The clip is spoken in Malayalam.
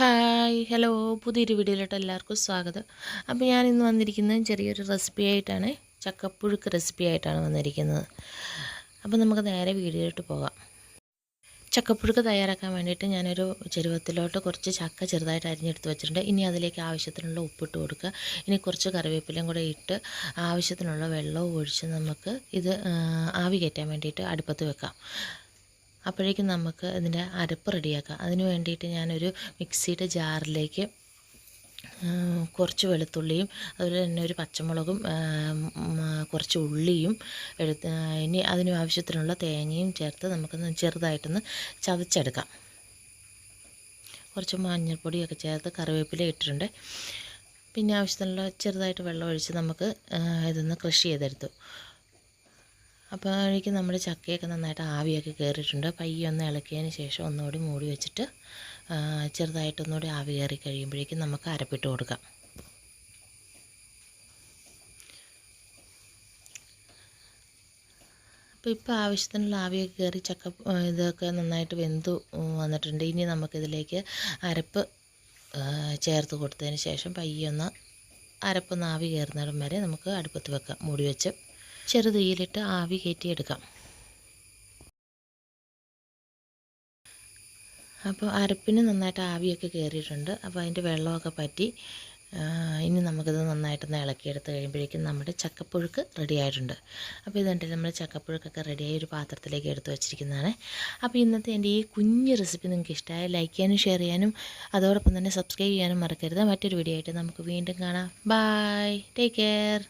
ഹായ് ഹലോ പുതിയൊരു വീഡിയോയിലോട്ട് എല്ലാവർക്കും സ്വാഗതം. അപ്പോൾ ഞാൻ ഇന്ന് വന്നിരിക്കുന്നത് ചെറിയൊരു റെസിപ്പി ആയിട്ടാണ് ചക്കപ്പുഴുക്ക് റെസിപ്പി ആയിട്ടാണ് വന്നിരിക്കുന്നത്. അപ്പോൾ നമുക്ക് നേരെ വീഡിയോയിലോട്ട് പോകാം. ചക്കപ്പുഴുക്ക് തയ്യാറാക്കാൻ വേണ്ടിയിട്ട് ഞാനൊരു ചെരുവത്തിലോട്ട് കുറച്ച് ചക്ക ചെറുതായിട്ട് അരിഞ്ഞെടുത്ത് വെച്ചിട്ടുണ്ട്. ഇനി അതിലേക്ക് ആവശ്യത്തിനുള്ള ഉപ്പിട്ട് കൊടുക്കുക. ഇനി കുറച്ച് കറിവേപ്പിലയും കൂടെ ഇട്ട് ആവശ്യത്തിനുള്ള വെള്ളവും ഒഴിച്ച് നമുക്ക് ഇത് ആവി കയറ്റാൻ വേണ്ടിയിട്ട് അടുപ്പത്ത് വെക്കാം. അപ്പോഴേക്കും നമുക്ക് ഇതിന്റെ അരപ്പ് റെഡിയാക്കാം. അതിന് വേണ്ടിയിട്ട് ഞാനൊരു മിക്സിയുടെ ജാറിലേക്ക് കുറച്ച് വെളുത്തുള്ളിയും അതുപോലെ തന്നെ ഒരു പച്ചമുളകും കുറച്ച് ഉള്ളിയും എടുത്ത് ഇനി അതിന് ആവശ്യത്തിനുള്ള തേങ്ങയും ചേർത്ത് നമുക്കൊന്ന് ചെറുതായിട്ടൊന്ന് ചതച്ചെടുക്കാം. കുറച്ച് മഞ്ഞൾപ്പൊടിയൊക്കെ ചേർത്ത് കറിവേപ്പില ഇട്ടിട്ടുണ്ട്. പിന്നെ ആവശ്യത്തിനുള്ള ചെറുതായിട്ട് വെള്ളം ഒഴിച്ച് നമുക്ക് ഇതൊന്ന് കൃഷി ചെയ്തെടുത്തു. അപ്പോഴേക്കും നമ്മുടെ ചക്കയൊക്കെ നന്നായിട്ട് ആവിയൊക്കെ കയറിയിട്ടുണ്ട്. പയ്യെ ഒന്ന് ഇളക്കിയതിന് ശേഷം ഒന്നുകൂടി മൂടി വെച്ചിട്ട് ചെറുതായിട്ടൊന്നുകൂടി ആവി കയറി കഴിയുമ്പോഴേക്കും നമുക്ക് അരപ്പിട്ട് കൊടുക്കാം. അപ്പോൾ ഇപ്പോൾ ആവശ്യത്തിനുള്ള ആവിയൊക്കെ കയറി ചക്ക ഇതൊക്കെ നന്നായിട്ട് വെന്തു വന്നിട്ടുണ്ട്. ഇനി നമുക്കിതിലേക്ക് അരപ്പ് ചേർത്ത് കൊടുത്തതിന് ശേഷം പയ്യൊന്ന് അരപ്പൊന്ന് ആവി കയറുന്നിടം വരെ നമുക്ക് അടുപ്പത്ത് വെക്കാം. മൂടി വെച്ച്. ചെറുതീയിലിട്ട് ആവി കയറ്റിയെടുക്കാം. അപ്പോൾ അരപ്പിന് നന്നായിട്ട് ആവിയൊക്കെ കയറിയിട്ടുണ്ട്. അപ്പോൾ അതിന്റെ വെള്ളമൊക്കെ പറ്റി ഇനി നമുക്കിത് നന്നായിട്ടൊന്ന് ഇളക്കിയെടുത്ത് കഴിയുമ്പോഴേക്കും നമ്മുടെ ചക്കപ്പുഴുക്ക് റെഡി ആയിട്ടുണ്ട്. അപ്പോൾ ഇതുണ്ട് നമ്മൾ ചക്കപ്പുഴുക്കൊക്കെ റെഡിയായി ഒരു പാത്രത്തിലേക്ക് എടുത്ത് വെച്ചിരിക്കുന്നതാണ്. അപ്പോൾ ഇന്നത്തെ എന്റെ ഈ കുഞ്ഞ് റെസിപ്പി നിങ്ങൾക്ക് ഇഷ്ടമായ ലൈക്ക് ചെയ്യാനും ഷെയർ ചെയ്യാനും അതോടൊപ്പം തന്നെ സബ്സ്ക്രൈബ് ചെയ്യാനും മറക്കരുത്. മറ്റൊരു വീഡിയോ ആയിട്ട് നമുക്ക് വീണ്ടും കാണാം. Bye take care